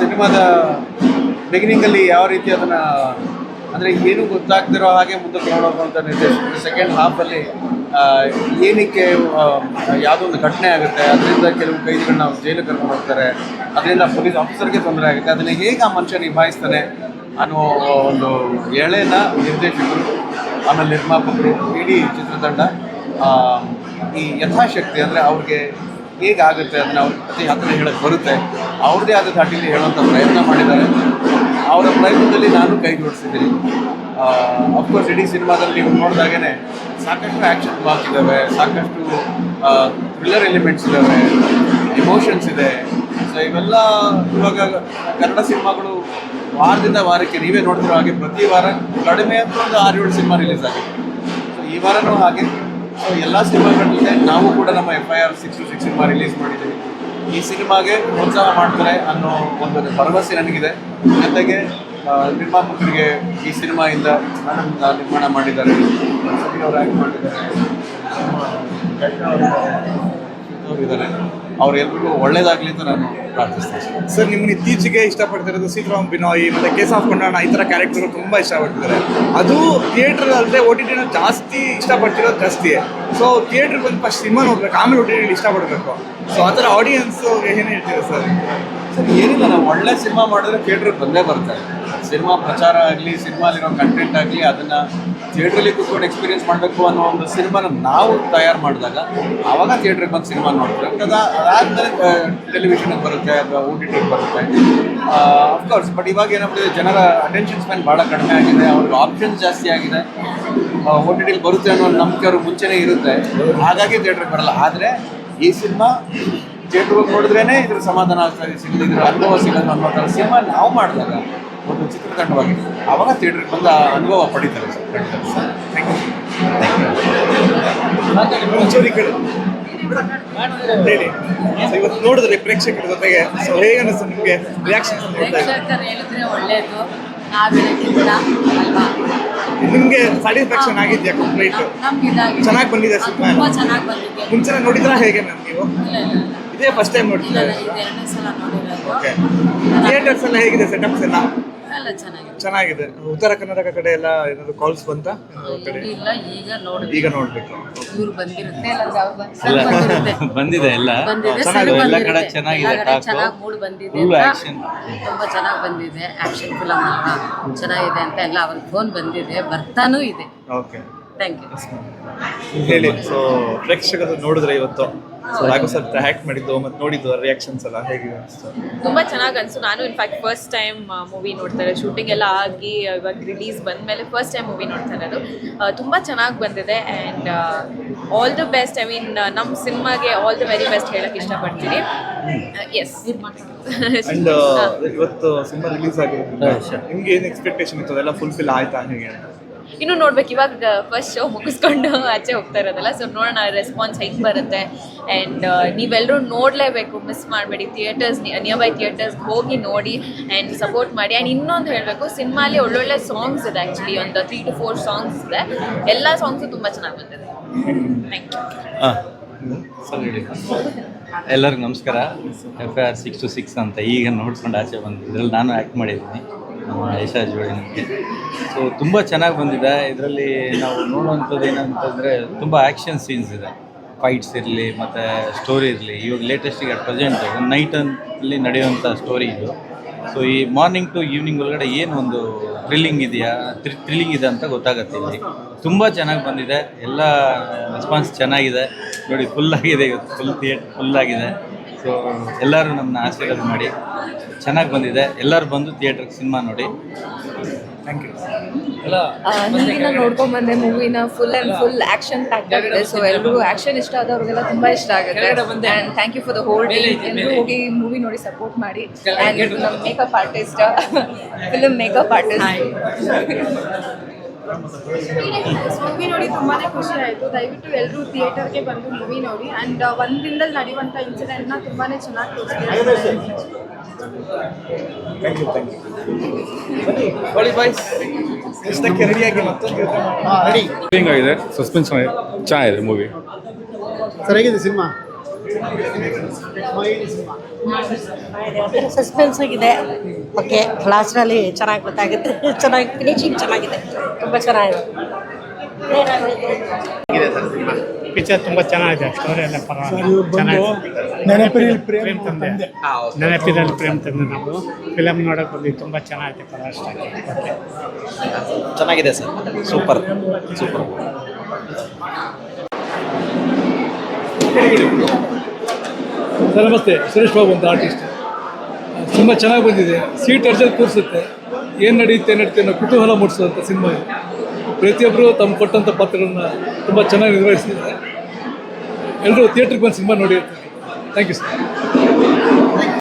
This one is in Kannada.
ಸಿನಿಮಾದ ಬಿಗಿನಿಂಗಲ್ಲಿ ಯಾವ ರೀತಿ ಅದನ್ನು, ಅಂದರೆ ಏನು ಗೊತ್ತಾಗ್ತಿರೋ ಹಾಗೆ ಮುಂದಕ್ಕೆ ನೋಡೋಕ್ಕಂಥ ನಿರ್ದೇಶಕ ಸೆಕೆಂಡ್ ಹಾಫಲ್ಲಿ ಏನಕ್ಕೆ ಯಾವುದೋ ಒಂದು ಘಟನೆ ಆಗುತ್ತೆ, ಅದರಿಂದ ಕೆಲವು ಕೈದಿಗಳನ್ನ ಜೈಲಿಗೆ ಕರ್ಕೊಂಡು ಹೋಗ್ತಾರೆ, ಅದರಿಂದ ಪೊಲೀಸ್ ಆಫೀಸರ್ಗೆ ತೊಂದರೆ ಆಗುತ್ತೆ, ಅದನ್ನು ಹೇಗೆ ಆ ಮನುಷ್ಯ ನಿಭಾಯಿಸ್ತಾನೆ ಅನ್ನೋ ಒಂದು ಎಳೆನ ನಿರ್ದೇಶಕರು, ಆಮೇಲೆ ನಿರ್ಮಾಪಕರು ಇಡೀ ಚಿತ್ರತಂಡ ಈ ಯಥಾಶಕ್ತಿ ಅಂದರೆ ಅವ್ರಿಗೆ ಹೇಗಾಗುತ್ತೆ ಅದನ್ನು ಅವ್ರ ಅತಿ ಹತ್ತಿರ ಹೇಳಕ್ಕೆ ಬರುತ್ತೆ. ಅವ್ರದ್ದೇ ಆದ ಧಾಟಿಯಲ್ಲಿ ಹೇಳುವಂಥ ಪ್ರಯತ್ನ ಮಾಡಿದ್ದಾರೆ. ಅವರ ಪ್ರಯತ್ನದಲ್ಲಿ ನಾನು ಕೈ ಜೋಡಿಸಿದ್ದೀನಿ. ಅಫ್ಕೋರ್ಸ್ ಇಡೀ ಸಿನಿಮಾದಲ್ಲಿ ನೀವು ನೋಡಿದಾಗೇ ಸಾಕಷ್ಟು ಆ್ಯಕ್ಷನ್ ಬ್ಲಾಕ್ ಇದ್ದಾವೆ ಸಾಕಷ್ಟು ಥ್ರಿಲ್ಲರ್ ಎಲಿಮೆಂಟ್ಸ್ ಇದ್ದಾವೆ ಎಮೋಷನ್ಸ್ ಇದೆ. ಸೊ ಇವೆಲ್ಲ ಇವಾಗ ಕನ್ನಡ ಸಿನಿಮಾಗಳು ವಾರದಿಂದ ವಾರಕ್ಕೆ ನೀವೇ ನೋಡ್ತಿರೋ ಹಾಗೆ ಪ್ರತಿ ವಾರ ಕಡಿಮೆ ಅಂತ ಒಂದು ಆರು ಏಳು ಸಿನಿಮಾ ರಿಲೀಸ್ ಆಗಿದೆ. ಸೊ ಈ ವಾರನೂ ಹಾಗೆ. ಸೊ ಎಲ್ಲ ಸಿನಿಮಾಗಳ ಜೊತೆ ನಾವು ಕೂಡ ನಮ್ಮ F I R six two six cinema release ಮಾಡಿದ್ದೀವಿ. ಈ ಸಿನಿಮಾಗೆ ಪ್ರೋತ್ಸಾಹ ಮಾಡ್ತಾರೆ ಅನ್ನೋ ಒಂದು ಭರವಸೆ ನನಗಿದೆ. ಜೊತೆಗೆ ನಿರ್ಮಾಪಕರಿಗೆ ಈ ಸಿನಿಮಾಯಿಂದ ಆನಂದ ನಿರ್ಮಾಣ ಮಾಡಿದ್ದಾರೆ. ಸರಿ, ಅವರು ಆ್ಯಕ್ಟ್ ಮಾಡಿದ್ದಾರೆ. ಇದ್ದಾರೆ. ಅವರೆಲ್ಲರಿಗೂ ಒಳ್ಳೇದಾಗಲಿ ಅಂತ ನಾನು ಪ್ರಾರ್ಥಿಸ್ತೇನೆ. ಸರ್ ನಿಮ್ಗೆ ಇತ್ತೀಚೆಗೆ ಇಷ್ಟಪಡ್ತಿರೋದು ಸೀತಾರಾಮ್ ಬಿನೋಯಿ ಮತ್ತೆ ಕೇಸ್ ಆಫ್ ಕೊಂಡಾಣ ಈ ಥರ ಕ್ಯಾರೆಕ್ಟರ್ ತುಂಬಾ ಇಷ್ಟಪಡ್ತಿದ್ದಾರೆ. ಅದು ಥಿಯೇಟರ್ ಅಲ್ಲದೆ ಓ ಟಿ ಟಿನ ಜಾಸ್ತಿ ಇಷ್ಟಪಡ್ತಿರೋದು ಜಾಸ್ತಿ ಸೊ ಥಿಯೇಟರ್ ಬಂದು ಫಸ್ಟ್ ಸಿನಿಮಾ ನೋಡ್ಬೇಕು ಆಮೇಲೆ ಓ ಟಿ ಟಿ ಇಷ್ಟಪಡಬೇಕು. ಸೊ ಆ ಥರ ಆಡಿಯನ್ಸ್ ಏನು ಹೇಳ್ತೀರಾ ಸರ್? ಸರ್ ಏನಿಲ್ಲ ನಾವು ಒಳ್ಳೆ ಸಿನಿಮಾ ಮಾಡಿದ್ರೆ ಥಿಯೇಟರ್ ಬಂದೇ ಬರ್ತಾರೆ ಸಿನಿಮಾ ಪ್ರಚಾರ ಆಗಲಿ ಸಿನಿಮಾಲಿರೋ ಕಂಟೆಂಟ್ ಆಗಲಿ ಅದನ್ನು ಥಿಯೇಟ್ರಲ್ಲಿ ಕೂತ್ಕೊಂಡು ಎಕ್ಸ್ಪೀರಿಯನ್ಸ್ ಮಾಡಬೇಕು ಅನ್ನೋ ಒಂದು ಸಿನಿಮಾನ ನಾವು ತಯಾರು ಮಾಡಿದಾಗ, ಆವಾಗ ಥಿಯೇಟ್ರಿಗೆ ಬಂದು ಸಿನಿಮಾ ನೋಡ್ತಾರೆ ಅದಾದಮೇಲೆ ಟೆಲಿವಿಷನ್ಗೆ ಬರುತ್ತೆ, ಅಥವಾ ಓ ಟಿ ಟಿಗೆ ಬರುತ್ತೆ. ಅಫ್ಕೋರ್ಸ್ ಬಟ್ ಇವಾಗ ಏನಾಗ್ಬಿಟ್ಟಿದೆ ಜನರ ಅಟೆನ್ಷನ್ ಸ್ಪ್ಯಾನ್ ಭಾಳ ಕಡಿಮೆ ಆಗಿದೆ, ಅವ್ರಿಗೆ ಆಪ್ಷನ್ಸ್ ಜಾಸ್ತಿ ಆಗಿದೆ. ಓ ಟಿ ಟಿಲಿ ಬರುತ್ತೆ ಅನ್ನೋ ನಂಬಿಕೆ ಅವ್ರಿಗೆ ಮುಂಚೆನೇ ಇರುತ್ತೆ. ಹಾಗಾಗಿ ಥಿಯೇಟ್ರಿಗೆ ಬರಲ್ಲ. ಆದರೆ, ಈ ಸಿನಿಮಾ ಥಿಯೇಟ್ರಿಗೆ ನೋಡಿದ್ರೇ ಇದ್ರ ಸಮಾಧಾನ ಆಗ್ತದೆ ಇದ್ರ ಅನುಭವ ಸಿಗೋದು ಅನ್ನೋ ಥರ ಸಿನಿಮಾ ನಾವು ಮಾಡಿದಾಗ ಒಂದು ಚಿತ್ರತಂಡವಾಗಿ ಆವಾಗ ಥಿಯೇಟ್ರಿಗೆ ಬಂದ ಅನುಭವ ಪಡಿತಾರೆ ಸರ್. ಒಂಚೂರು ಈ ಕಡೆ ಹೇಳಿ. ಸೊ ಇವತ್ತು ನೋಡಿದ್ರೆ ಪ್ರೇಕ್ಷಕರ ಜೊತೆಗೆ ಸೊ ಹೇಗೆ ಅನಿಸ್ತು ನಿಮಗೆ ರಿಯಾಕ್ಷನ್ ನೋಡ್ತಾ ಇದ್ದಾರೆ? ಪ್ರೇಕ್ಷಕರು ಹೇಳಿದ್ರೆ ಅಲ್ವಾ? ನಿಮಗೆ ಸ್ಯಾಟಿಸ್ಫ್ಯಾಕ್ಷನ್ ಆಗಿದೆಯಾ ಕಂಪ್ಲೀಟ್ ನಮ್- ನಮ್ಗೆ ಇದಾಗಿದೆ. ಚೆನ್ನಾಗಿ ಬಂದಿದೆ ಸಿನಿಮಾ ತುಂಬಾ ಚೆನ್ನಾಗಿ ಬಂದಿದೆ. ಮುಂಚೆ ನೋಡಿದ್ರಾ ಹೇಗೆ ಮ್ಯಾಮ್ ನೀವು? ಇಲ್ಲ ಇಲ್ಲ. ಇಲ್ಲ. ಇದೇ ಫಸ್ಟ್ ಟೈಮ್ ಇಲ್ಲ ನೋಡ್ತಿದ್ದಾರೆ ಇಲ್ಲ, ಇದು ಎರಡನೇ ಸಲ ನೋಡಿರೋದು ಓಕೆ ಥಿಯೇಟರ್ಸ್ ಎಲ್ಲ ಹೇಗಿದೆ ಸೆಟಪ್ಸ್ ಎಲ್ಲ? ಎಲ್ಲ ಚೆನ್ನಾಗಿದೆ. ಚೆನ್ನಾಗಿದೆ. ಉತ್ತರ ಕರ್ನಾಟಕ ಕಡೆ ಎಲ್ಲ ಏನಾದ್ರು ಕಾಲ್ಸ್ ಬಂತ? ಕಡೆ? ಇಲ್ಲ ಈಗ ನೋಡಿ ಈಗ ನೋಡ್ಬೇಕು. ಇವ್ರು ಬಂದಿರುತ್ತೆ. ಇಲ್ಲಾಂದ್ರೆ ಅವ್ರು ಇಲ್ಲ ಸರ್ ಬಂದಿರುತ್ತೆ. ಬಂದಿದೆ ಎಲ್ಲ. ಬಂದಿದೆ ಚೆನ್ನಾಗಿದೆ, ಸರ್ ಎಲ್ಲ ಬಂದಿರುತ್ತೆ. ಕಡೆ ಚೆನ್ನಾಗಿದೆ ಎಲ್ಲ ಕಡೆ talk. ಚೆನ್ನಾಗಿ ಮೂಡ್ ಬಂದಿದೆ Full ಅಂತ action. ತುಂಬಾ ಚೆನ್ನಾಗಿ ಬಂದಿದೆ. ಆಕ್ಷನ್ ಫಿಲಮ್ ಅಲ್ವಾ ಚೆನ್ನಾಗಿದೆ ಅಂತ ಎಲ್ಲ ಅವ್ರ ಫೋನ್ ಬಂದಿದೆ. ಬರ್ತಾನೂ ಇದೆ. ಓಕೆ ಥ್ಯಾಂಕ್ ಯು ಹೇಳಿ ಸೊ ಪ್ರೇಕ್ಷಕರು ನೋಡಿದ್ರೆ ಇವತ್ತು ಸೊ ರಾಘವ್ ಸರ್ ಹ್ಯಾಕ್ ಮಾಡಿದ್ದು ಮತ್ತೆ ನೋಡಿದ್ದು ರಿಯಾಕ್ಷನ್ಸ್ ಎಲ್ಲ ಹೇಗಿದೆ ಅನ್ಸ್ತು ತುಂಬ ಚೆನ್ನಾಗಿ ಅನಿಸ್ತು ನಾನು ಇನ್ಫ್ಯಾಕ್ಟ್ ಫಸ್ಟ್ ಟೈಮ್ ಮೂವಿ ನೋಡ್ತಾ ಇರೋದು. ಶೂಟಿಂಗ್ ಎಲ್ಲ ಆಗಿ ಇವಾಗ ರಿಲೀಸ್ ಬಂದಮೇಲೆ ಫಸ್ಟ್ ಟೈಮ್ ಮೂವಿ ನೋಡ್ತಾ ಇರೋದು. ತುಂಬ ಚೆನ್ನಾಗಿ ಬಂದಿದೆ and all the best I mean ನಮ್ಮ ಸಿನಿಮಾಗೆ ಆಲ್ ದ ವೆರಿ ಬೆಸ್ಟ್ ಹೇಳಕ್ಕೆ ಇಷ್ಟಪಡ್ತೀನಿ. ಎಸ್ ಅಂಡ್ ಇವತ್ತು ಸಿನಿಮಾ ರಿಲೀಸ್ ಆಗಿರೋದ್ರಿಂದ ನಿಮ್ಗೆ ಏನು ಎಕ್ಸ್ಪೆಕ್ಟೇಷನ್ ಇತ್ತು? ಅದೆಲ್ಲ ಫುಲ್ಫಿಲ್ ಆಯ್ತಾ? ಹೇಗೆ ಅಂತ? ಇನ್ನು ನೋಡ್ಬೇಕು, ಇವಾಗ ಫಸ್ಟ್ ಶೋ ಮುಗಿಸ್ಕೊಂಡು ಆಚೆ ಹೋಗ್ತಾ ಇರೋದಲ್ಲ ಸೊ ನೋಡೋಣ ರೆಸ್ಪಾನ್ಸ್ ಹೆಂಗೆ ಬರುತ್ತೆ. ಆ್ಯಂಡ್ ನೀವೆಲ್ಲರೂ ನೋಡಲೇಬೇಕು ಮಿಸ್ ಮಾಡಬೇಡಿ ಥಿಯೇಟರ್ಸ್ ನಿಯರ್ ಬೈ ಥಿಯೇಟರ್ಸ್ ಹೋಗಿ ನೋಡಿ ಆ್ಯಂಡ್ ಸಪೋರ್ಟ್ ಮಾಡಿ. ಆ್ಯಂಡ್ ಇನ್ನೊಂದು ಹೇಳಬೇಕು, ಸಿನಿಮಾಲಿ ಒಳ್ಳೊಳ್ಳೆ ಸಾಂಗ್ಸ್ ಇದೆ ಆ್ಯಕ್ಚುಲಿ ಒಂದು ತ್ರೀ ಟು ಫೋರ್ ಸಾಂಗ್ಸ್ ಇದೆ. ಎಲ್ಲ ಸಾಂಗ್ಸು ತುಂಬ ಚೆನ್ನಾಗಿ ಬಂದಿದೆ. ಥ್ಯಾಂಕ್ ಯು ಎಲ್ಲರಿಗೂ ನಮಸ್ಕಾರ. F I R six two six ಅಂತ ಈಗ ನೋಡ್ಕೊಂಡು ಆಚೆ ಬಂದು, ಇದರಲ್ಲಿ ನಾನು ಆ್ಯಕ್ಟ್ ಮಾಡಿದ್ದೀನಿ. ನಮ್ಮ ಐಶಾ ಜೋಡಿ ಸೊ ತುಂಬ ಚೆನ್ನಾಗಿ ಬಂದಿದೆ. ಇದರಲ್ಲಿ ನಾವು ನೋಡುವಂಥದ್ದು ಏನಂತಂದರೆ ತುಂಬ ಆ್ಯಕ್ಷನ್ ಸೀನ್ಸ್ ಇದೆ. ಫೈಟ್ಸ್ ಇರಲಿ, ಮತ್ತು ಸ್ಟೋರಿ ಇರಲಿ. ಇವಾಗ ಲೇಟೆಸ್ಟಿಗೆ ಅಟ್ ಪ್ರೆಸೆಂಟ್ ಒಂದು ನೈಟಲ್ಲಿ ನಡೆಯುವಂಥ ಸ್ಟೋರಿ ಇದು. ಸೊ ಈ ಮಾರ್ನಿಂಗ್ ಟು ಈವ್ನಿಂಗ್ ಒಳಗಡೆ ಏನು ಒಂದು ಥ್ರಿಲ್ಲಿಂಗ್ ಇದೆಯಾ? ಥ್ರಿಲ್ಲಿಂಗ್ ಇದೆ ಅಂತ ಗೊತ್ತಾಗುತ್ತೆ ಇಲ್ಲಿ. ತುಂಬ ಚೆನ್ನಾಗಿ ಬಂದಿದೆ. ಎಲ್ಲ ರೆಸ್ಪಾನ್ಸ್ ಚೆನ್ನಾಗಿದೆ. ನೋಡಿ ಫುಲ್ ಆಗಿದೆ. ಇವತ್ತು ಫುಲ್ ಥಿಯೇಟರ್ ಫುಲ್ ಆಗಿದೆ. ಸೊ ಎಲ್ಲರೂ ನಮ್ಮನ್ನ ಆಶೀರ್ವಾದ ಮಾಡಿ. ಚೆನ್ನಾಗಿ ಬಂದಿದೆ. ಎಲ್ಲರೂ ಬಂದು ಥಿಯೇಟರ್ ಸಿನಿಮಾ ನೋಡಿ. ಥ್ಯಾಂಕ್ ಯು ಮೂವಿನ ನೋಡ್ಕೊಂಡ್ ಬಂದೆ ಮೂವಿನ full and full action pack ಆಗಿದೆ. ಸೊ ಎಲ್ರಿಗೂ ಆಕ್ಷನ್ ಇಷ್ಟ ಆದವ್ರಿಗೆಲ್ಲ ತುಂಬಾ ಇಷ್ಟ ಆಗುತ್ತೆ. And thank you for the whole ಎಲ್ಲರೂ ಹೋಗಿ ಮೂವಿ ನೋಡಿ ಸಪೋರ್ಟ್ ಮಾಡಿ. ಅಂಡ್ ನಮ್ಮ makeup artist film makeup artist movie ನೋಡಿ ತುಂಬಾನೇ ಖುಷಿ ಆಯಿತು. ದಯವಿಟ್ಟು ಎಲ್ಲರೂ ಥಿಯೇಟರ್ಗೆ ಬಂದು ಮೂವಿ ನೋಡಿ. ಆ್ಯಂಡ್ ಒಂದು ದಿನದಲ್ಲಿ ನಡೆಯುವಂಥ ಇನ್ಸಿಡೆಂಟ್ನ ತುಂಬಾನೇ ಚೆನ್ನಾಗಿ ತೋರಿಸ್ತಾರೆ ಥ್ಯಾಂಕ್ ಯು ಥ್ಯಾಂಕ್ ಯು ಹೊಳಿ ಬಾಯ್ಸ್ ಇಷ್ಟಕ್ಕೆ ರೆಡಿಯಾಗಿ ಮತ್ತೊಂದು ಜೊತೆ ಮಾತಾಡೋಣ. ಆಗಿದೆ. ಸಸ್ಪೆನ್ಸ್ ಚೆನ್ನಾಗಿದೆ ಮೂವಿ ಸರಿಯಾಗಿದೆ ಹೇಗಿದೆ ಸಿನಿಮಾ? ಸಸ್ಪೆನ್ಸ್ ಆಗಿದೆ. ಓಕೆ ಲಾಸ್ಟ್ನಲ್ಲಿ ಚೆನ್ನಾಗಿ ಗೊತ್ತಾಗುತ್ತೆ. ಚೆನ್ನಾಗಿ ಫಿನಿಶಿಂಗ್ ಚೆನ್ನಾಗಿದೆ. ತುಂಬ ಚೆನ್ನಾಗಿದೆ. ಪಿಕ್ಚರ್ ತುಂಬಾ. ಚೆನ್ನಾಗಿದೆ. ಸ್ಟೋರಿ ಎಲ್ಲ ನೆನಪಿನಲ್ಲಿ ಪ್ರೇಮ್ ತಂದೆ. ನೆನಪಿನಲ್ಲಿ ಪ್ರೇಮ್ ತಂದೆ ನಾವು. ಫಿಲಮ್ ನೋಡೋಕೆ ಬಂದ್ವಿ. ತುಂಬಾ ಚೆನ್ನಾಗಿದೆ ಪರ ಚೆನ್ನಾಗಿದೆ ಸರ್. ಸೂಪರ್ ಸೂಪರ್ ನಮಸ್ತೆ. ಸುರೇಶ್ ಬಾಬು ಅಂತ ಆರ್ಟಿಸ್ಟ್ ತುಂಬ ಚೆನ್ನಾಗಿ ಬಂದಿದೆ. ಸೀಟ್ ಅರ್ಜೆಂಟ್ ಕೂರಿಸುತ್ತೆ. ಏನು ನಡೆಯುತ್ತೆ ನಡೀತೆ ಅನ್ನೋ ಕುತೂಹಲ ಮೂಡಿಸುವಂಥ ಸಿನಿಮಾ ಇದು. ಪ್ರತಿಯೊಬ್ಬರು ತಮ್ಮ ಕೊಟ್ಟಂಥ ಪಾತ್ರಗಳನ್ನ ತುಂಬ ಚೆನ್ನಾಗಿ ನಿರ್ವಹಿಸಿದ್ದಾರೆ. ಎಲ್ಲರೂ ಥಿಯೇಟ್ರಿಗೆ ಬಂದು ಸಿನಿಮಾ ನೋಡಿ ಥ್ಯಾಂಕ್ ಯು ಸರ್